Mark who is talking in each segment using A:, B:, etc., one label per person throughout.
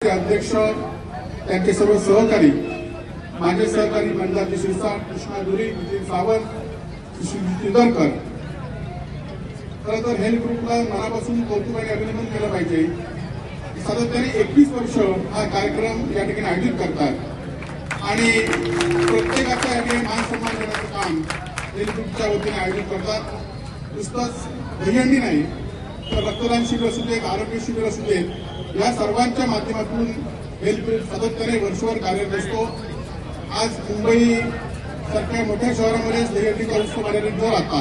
A: अध्यक्ष त्यांचे सर्व सहकारी माझे सहकारी मंदाजी शिरसाट कृष्णा दुरी नितीन सावंत सुशील चिदरकर खरं तर हेल्थ ग्रुपला मनापासून कौतुक आणि अभिनंदन केलं पाहिजे. सातत्याने एकवीस वर्ष हा कार्यक्रम या ठिकाणी आयोजित करतात. आणि प्रत्येकाचा या ठिकाणी मान सन्मान देण्याचं काम हेल्थ ग्रुपच्या वतीने आयोजित करतात. नुसतंच दहीहंडी नाही रक्तदान शिबिर असू देत आरोग्य शिबिर असू देत या सर्वांच्या माध्यमातून हेल्प ग्रुप सातत्याने वर्षभर कार्यरत असतो. आज मुंबई सारख्या मोठ्या शहरामध्येच दहीहंडीचा उत्सव मर्यादित जर आता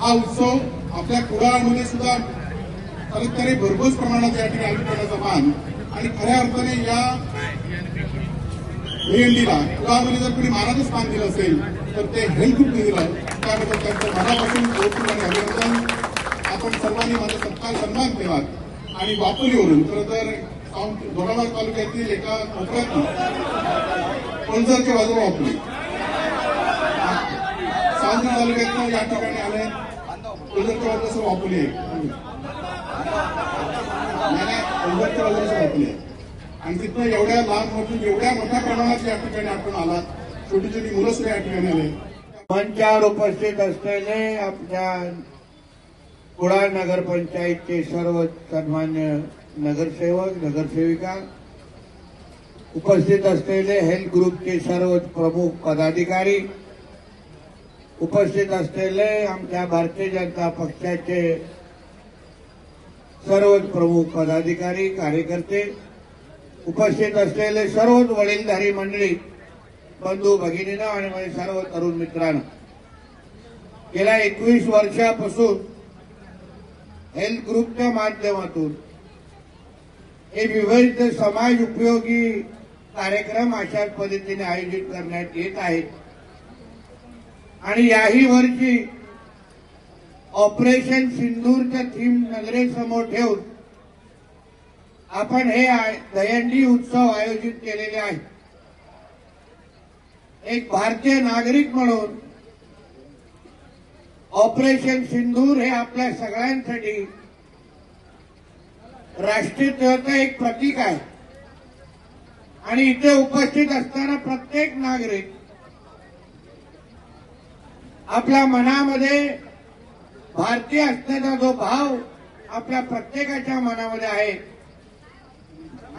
A: हा उत्सव आपल्या कुडाळमध्ये सुद्धा सातत्याने भरघोस प्रमाणात या ठिकाणी आयोजित करण्याचं मान आणि खऱ्या अर्थाने या दहीहंडीला कुडाळमध्ये जर कोणी मानाचं स्थान दिलं असेल तर ते हेल्थ ग्रुप दिलं. त्याबद्दल त्यांचं मनापासून कौतुक आणि अभिनंदन. आपण सर्वांनी माझा सत्कार सन्मान केला आणि बापुलीवरून खरं तर साऊंड तालुक्यातील एका कोपऱ्यात पळसरच्या बाजूला वापरली सांगली तालुक्यातनं या ठिकाणी आले पळसरच्या बाजूला वापरली पळसरच्या बाजूला वापरली आणि तिथनं एवढ्या लहान मोठून एवढ्या मोठ्या प्रमाणात या ठिकाणी आपण आलात. छोटी छोटी मुलं सुद्धा या ठिकाणी आले.
B: मंचावर उपस्थित असलेले आपल्या कुडाळ नगरपंचायतचे सर्व सन्मान्य नगरसेवक नगरसेविका उपस्थित असलेले हेल्थ ग्रुपचे सर्व प्रमुख पदाधिकारी उपस्थित असलेले आमच्या भारतीय जनता पक्षाचे सर्व प्रमुख पदाधिकारी कार्यकर्ते उपस्थित असलेले सर्वच वडीलधारी मंडळी बंधू भगिनीनं आणि माझे सर्व तरुण मित्रांनो गेल्या एकवीस वर्षापासून हेल्थ ग्रुपच्या माध्यमातून हे विविध समाज उपयोगी कार्यक्रम अशा पद्धतीने आयोजित करण्यात येत आहेत. आणि याही वर्षी ऑपरेशन सिंदूरच्या थीम नगरेसमोर ठेवून आपण हे आय- उत्सव आयोजित केलेले आहे एक भारतीय नागरिक म्हणून ऑपरेशन सिंदूर हे आपल्या सगळ्यांसाठी राष्ट्रीयतेचं एक प्रतीक आहे. आणि इथे उपस्थित असताना प्रत्येक नागरिक आपल्या मनामध्ये भारतीय असण्याचा जो भाव आपल्या प्रत्येकाच्या मनामध्ये आहे.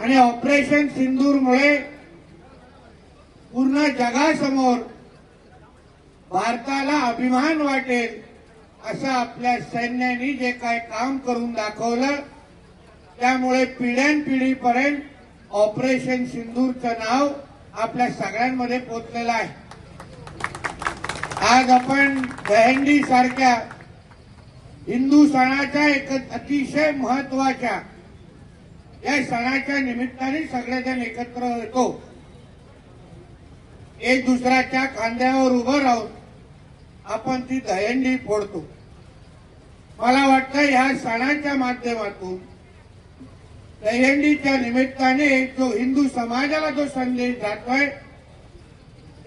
B: आणि ऑपरेशन सिंदूरमुळे पूर्ण जगासमोर भारताला अभिमान वाटेल. असं आपल्या सैन्याने जे काय काम करून दाखवलं त्यामुळे पिढ्यानपिढीपर्यंत ऑपरेशन सिंदूरचं नाव आपल्या सगळ्यांमध्ये पोचलेलं आहे. आज आपण दहंडी सारख्या हिंदू सणाच्या एक अतिशय महत्त्वाच्या या सणाच्या निमित्ताने सगळेजण एकत्र येतो एक दुसऱ्याच्या खांद्यावर उभं राहून आपण ती दहंडी फोडतो. मला वाटतं ह्या सणाच्या माध्यमातून दहीहंडीच्या निमित्ताने जो हिंदू समाजाला जो संदेश जातोय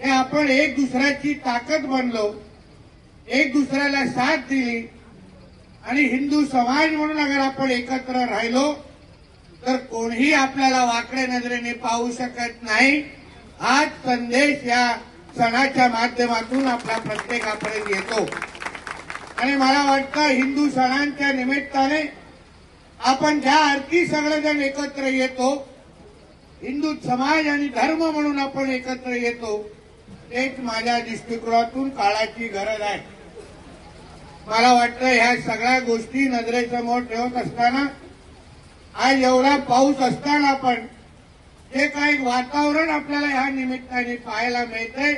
B: हे आपण एक दुसऱ्याची ताकद बनलो एक दुसऱ्याला साथ दिली आणि हिंदू समाज म्हणून अगर आपण एकत्र राहिलो तर कोणीही आपल्याला वाकड्या नजरेने पाहू शकत नाही. हाच संदेश या सणाच्या माध्यमातून आपला प्रत्येकापर्यंत येतो. आणि मला वाटतं हिंदू सणांच्या निमित्ताने आपण ज्या अर्थी सगळेजण एकत्र येतो हिंदू समाज आणि धर्म म्हणून आपण एकत्र येतो तेच माझ्या दृष्टिकोनातून काळाची गरज आहे. मला वाटतं ह्या सगळ्या गोष्टी नजरेसमोर ठेवत असताना आज एवढा पाऊस असताना पण हे काही वातावरण आपल्याला ह्या निमित्ताने पाहायला मिळतंय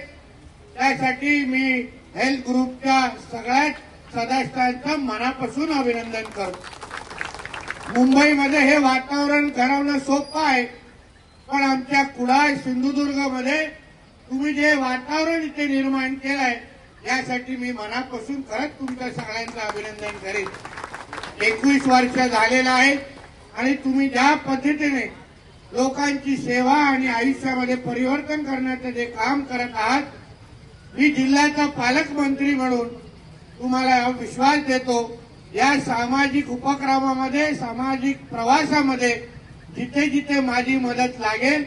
B: त्यासाठी मी हेल्थ ग्रुपच्या सगळ्याच सदस्यांचं मनापासून अभिनंदन करतो. मुंबईमध्ये हे वातावरण घडवणं सोपं आहे पण आमच्या कुडाळ सिंधुदुर्गमध्ये तुम्ही जे वातावरण इथे निर्माण केलंय यासाठी मी मनापासून खरंच तुमच्या सगळ्यांचं अभिनंदन करेन. एकवीस वर्ष झालेलं आहे आणि तुम्ही ज्या पद्धतीने लोकांची सेवा आणि आयुष्यामध्ये परिवर्तन करण्याचं जे काम करत आहात मी जिल्ह्याचा पालकमंत्री म्हणून तुम्हाला विश्वास देतो या सामाजिक उपक्रमामध्ये सामाजिक प्रवासामध्ये जिथे जिथे माझी मदत लागेल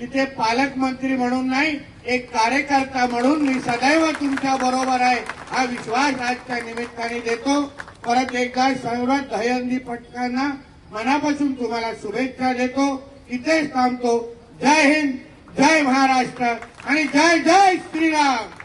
B: तिथे पालकमंत्री म्हणून नाही एक कार्यकर्ता म्हणून मी सदैव तुमच्या बरोबर आहे हा विश्वास आजच्या निमित्ताने देतो. परत एकदा सर्व दहयंदी पटकांना मनापासून तुम्हाला शुभेच्छा देतो. इथेच थांबतो. जय हिंद जय महाराष्ट्र आणि जय जय श्रीराम.